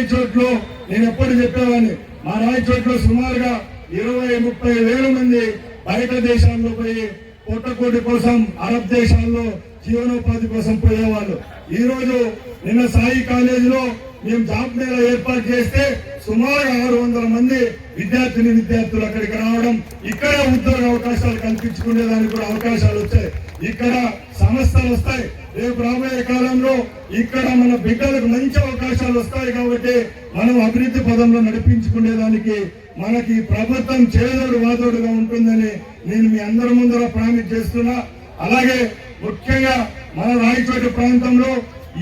రాయచోట్లో నేను ఎప్పుడు చెప్పేవాడిని మా రాయచోట్లో సుమారుగా ఇరవై ముప్పై వేల మంది బయట దేశాల్లో పోయి పొట్టకోటి కోసం అరబ్ దేశాల్లో జీవనోపాధి కోసం పోయేవాళ్ళు. ఈ రోజు నిన్న సాయి కాలేజీలో మేము జాబ్ మేళ ఏర్పాటు చేస్తే సుమారు ఆరు వందల మంది విద్యార్థిని విద్యార్థులు అక్కడికి రావడం ఇక్కడ ఉద్యోగ అవకాశాలు కల్పించుకునే దానికి కూడా అవకాశాలు వచ్చాయి. ఇక్కడ సంస్థలు వస్తాయి. రేపు రాబోయే కాలంలో ఇక్కడ మన బిడ్డలకు మంచి అవకాశాలు వస్తాయి కాబట్టి మనం అభివృద్ధి పదంలో నడిపించుకునేదానికి మనకి ప్రభుత్వం చేదోడు వాదోడుగా ఉంటుందని నేను మీ అందరి ముందర ప్రామిస్ చేస్తున్నా. అలాగే ముఖ్యంగా మన రాయచోటి ప్రాంతంలో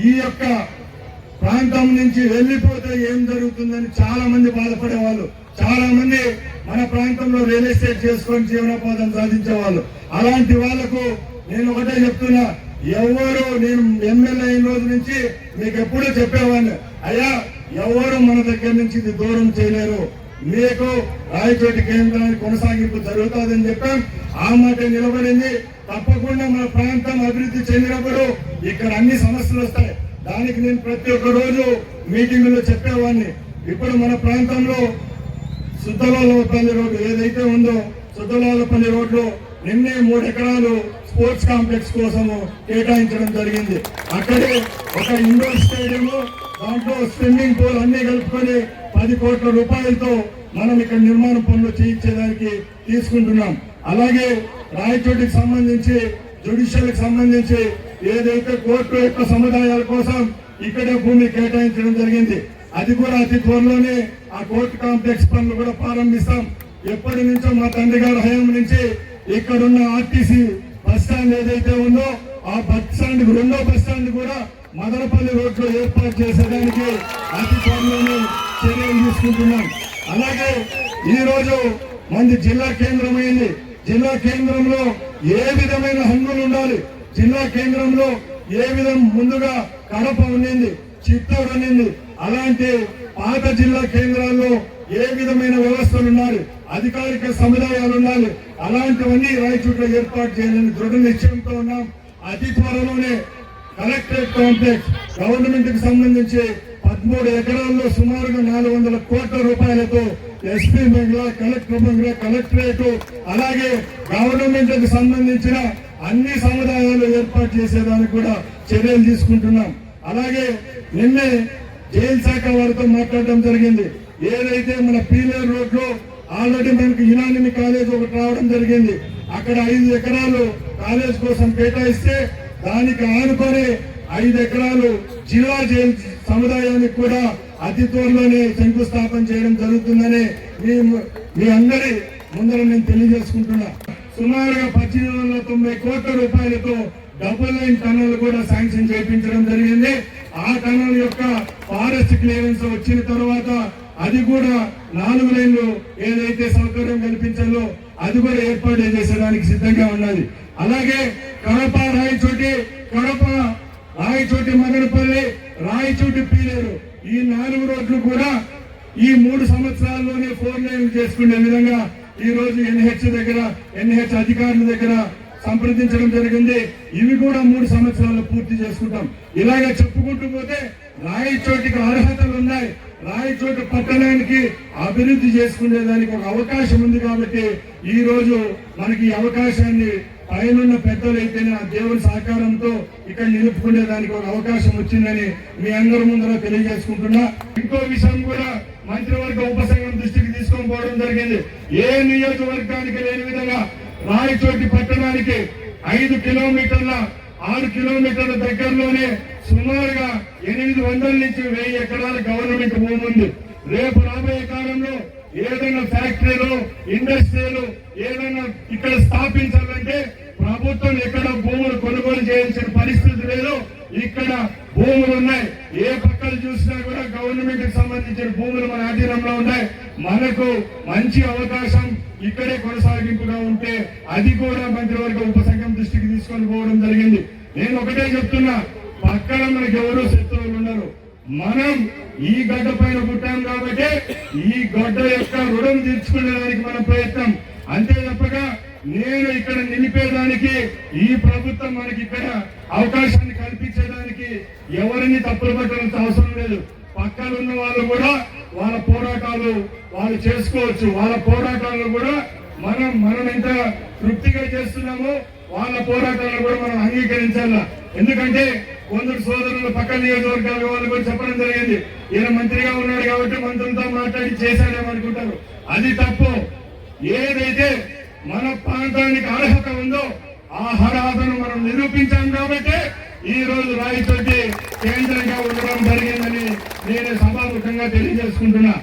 ఈ యొక్క ప్రాంతం నుంచి వెళ్ళిపోతే ఏం జరుగుతుందని చాలా మంది బాధపడేవాళ్ళు. చాలా మంది మన ప్రాంతంలో రియల్ ఎస్టేట్ చేసుకొని జీవనోపాధం సాధించే వాళ్ళు అలాంటి వాళ్ళకు నేను ఒకటే చెప్తున్నా ఎవరు నేను ఎమ్మెల్యే అయిన రోజు నుంచి మీకు ఎప్పుడూ చెప్పేవాడిని. అయ్యా ఎవరు మన దగ్గర నుంచి ఇది దూరం చేయలేరు. మీకు రాయచోటి కేంద్రాన్ని కొనసాగింపు జరుగుతుందని చెప్పాం. ఆ మాట నిలబడింది. తప్పకుండా మన ప్రాంతం అభివృద్ధి చెందినప్పుడు ఇక్కడ అన్ని సమస్యలు వస్తాయి. దానికి నేను ప్రతి ఒక్క రోజు మీటింగుల్లో చెప్పేవాడిని. ఇప్పుడు మన ప్రాంతంలో సుద్దలాలపల్లి రోడ్డు ఏదైతే ఉందో సుద్దలాలపల్లి రోడ్లో నిన్నే మూడు ఎకరాలు స్పోర్ట్స్ కాంప్లెక్స్ కోసము కేటాయించడం జరిగింది. అక్కడే ఒక ఇండోర్ స్టేడియం దాంట్లో స్విమ్మింగ్ పూల్ అన్ని కలుపుకొని పది కోట్ల రూపాయలతో మనం ఇక్కడ నిర్మాణ పనులు చేయించేదానికి తీసుకుంటున్నాం. అలాగే రాయచోటికి సంబంధించి జ్యుడిషియల్కి సంబంధించి ఏదైతే కోర్టు యొక్క సముదాయాల కోసం ఇక్కడే భూమి కేటాయించడం జరిగింది. అది కూడా అతి త్వరలోనే ఆ కోర్టు కాంప్లెక్స్ పనులు కూడా ప్రారంభిస్తాం. ఎప్పటి నుంచో మా తండ్రి గారి హయాం నుంచి ఇక్కడున్న ఆర్టీసీ బస్ స్టాండ్ ఏదైతే ఉందో ఆ బస్ స్టాండ్ రెండో బస్ స్టాండ్ కూడా మదనపల్లి రోడ్లో ఏర్పాటు చేసేదానికి అతి త్వరలోనే చర్యలు తీసుకుంటున్నాం. అలాగే ఈ రోజు మంది జిల్లా కేంద్రమైంది జిల్లా కేంద్రంలో ఏ విధమైన హంగులు ఉండాలి? జిల్లా కేంద్రంలో ఏ విధం ముందుగా కడప ఉండింది చిత్తూరు ఉండింది అలాంటి పాత జిల్లా కేంద్రాల్లో ఏ విధమైన వ్యవస్థలు ఉండాలి? అధికారిక సముదాయాలు ఉండాలి. అలాంటివన్నీ రాయచూట్లో ఏర్పాటు చేయాలని దృఢ నిశ్చయంతో ఉన్నాం. అతి త్వరలోనే కలెక్టరేట్ కాంప్లెక్స్ గవర్నమెంట్కి సంబంధించి పదమూడు ఎకరాల్లో సుమారుగా నాలుగు వందల కోట్ల రూపాయలతో SP bungalow collector bungalow collectorate అలాగే గవర్నమెంట్కి సంబంధించిన అన్ని సముదాయాలు ఏర్పాటు చేసేదానికి కూడా చర్యలు తీసుకుంటున్నాం. అలాగే నిన్నే జైలు శాఖ వారితో మాట్లాడడం జరిగింది. ఏదైతే మన పీలేరు రోడ్లో ఆల్రెడీ మనకు యునానిమి కాలేజ్ ఒకటి రావడం జరిగింది అక్కడ ఐదు ఎకరాలు కాలేజ్ కోసం కేటాయిస్తే దానికి ఆనుకొని ఐదు ఎకరాలు జిల్లా జైలు సముదాయానికి కూడా అతి త్వరలోనే శంకుస్థాపన చేయడం జరుగుతుందని మీ మీ అందరి ముందర నేను తెలియజేసుకుంటున్నా. సుమారుగా పద్దెనిమిది వందల తొంభై కోట్ల రూపాయలతో డబుల్ లైన్ టనల్ కూడా శాంక్షన్ చేయించడం జరిగింది. ఆ టనల్ యొక్క ఫారెస్ట్ క్లియరెన్స్ వచ్చిన తర్వాత అది కూడా నాలుగు లైన్లు ఏదైతే సౌకర్యం కల్పించాలో అది కూడా ఏర్పాటు చేసేదానికి సిద్ధంగా ఉన్నది. అలాగే కడప రాయచోటి కడప రాయచోటి మదనపల్లి రాయచోటి పీలేరు. ఈ నాలుగు రోడ్లు కూడా ఈ మూడు సంవత్సరాల్లోనే ఫోర్ లైన్లు చేసుకునే విధంగా ఈ రోజు ఎన్హెచ్ దగ్గర ఎన్హెచ్ అధికారుల దగ్గర సంప్రదించడం జరిగింది. ఇవి కూడా మూడు సంవత్సరాలు పూర్తి చేసుకుంటాం. ఇలాగ చెప్పుకుంటూ పోతే రాయచోటికి అర్హతలు ఉన్నాయి. రాయచోటి పట్టణానికి అభివృద్ధి చేసుకునేదానికి ఒక అవకాశం ఉంది కాబట్టి ఈ రోజు మనకి ఈ అవకాశాన్ని పైనున్న అయితేనే ఆ దేవుని సహకారంతో ఇక్కడ నిలుపుకునేదానికి ఒక అవకాశం వచ్చిందని మీ అందరి ముందర తెలియజేసుకుంటున్నా. ఇంకో విషయం కూడా మంత్రివర్గ ఉపసంఘం దృష్టికి తీసుకొని పోవడం జరిగింది. ఏ నియోజకవర్గానికి లేని విధంగా రాయచోటి పట్టణానికి ఐదు కిలోమీటర్ల ఆరు కిలోమీటర్ల దగ్గరలోనే సుమారుగా ఎనిమిది వందల నుంచి వెయ్యి ఎకరాల గవర్నమెంట్ భూమి ఉంది. రేపు రాబోయే కాలంలో ఏదైనా ఫ్యాక్టరీలు ఇండస్ట్రీలు ఏదైనా ఇక్కడ స్థాపించాలంటే ప్రభుత్వం ఎక్కడ భూములు కొనుగోలు చేయాల్సిన పరిస్థితి లేదు. ఇక్కడ భూములు ఉన్నాయి. ఏ పక్కలు చూసినా కూడా గవర్నమెంట్కి సంబంధించిన భూములు మన అధీనంలో ఉన్నాయి. మనకు మంచి అవకాశం ఇక్కడే కొనసాగింపుగా ఉంటే అది కూడా మంత్రివర్గ ఉపసంఘం దృష్టికి తీసుకొని పోవడం జరిగింది. నేను ఒకటే చెప్తున్నా పక్కన మనకి ఎవరు శత్రువులు ఉన్నారు మనం ఈ గడ్డ పైన పుట్టాం కాబట్టి ఈ గడ్డ యొక్క రుణం తీర్చుకునేదానికి మన ప్రయత్నం. అంతే తప్పగా నేను ఇక్కడ నిలిపేదానికి ఈ ప్రభుత్వం మనకి ఇక్కడ అవకాశాన్ని కల్పించేదానికి ఎవరిని తప్పులు పట్టాల్సిన అవసరం లేదు. పక్కన ఉన్న వాళ్ళు కూడా వాళ్ళ పోరాటాలు వాళ్ళు చేసుకోవచ్చు. వాళ్ళ పోరాటాలను కూడా మనం మనం ఎంత తృప్తిగా చేస్తున్నామో వాళ్ళ పోరాటాలను కూడా మనం అంగీకరించాల. ఎందుకంటే కొందరు సోదరులు పక్క నియోజకవర్గాల వాళ్ళు కూడా చెప్పడం జరిగింది. ఈయన మంత్రిగా ఉన్నాడు కాబట్టి మంత్రులతో మాట్లాడి చేశాడేమనుకుంటారు. అది తప్పు. ఏదైతే మన ప్రాంతానికి అర్హత ఉందో ఆ అర్హతను మనం నిరూపించాం కాబట్టి ఈ రోజు రాయితోటి కేంద్రంగా ఉండడం జరిగిందని నేను సభాముఖంగా తెలియజేసుకుంటున్నా.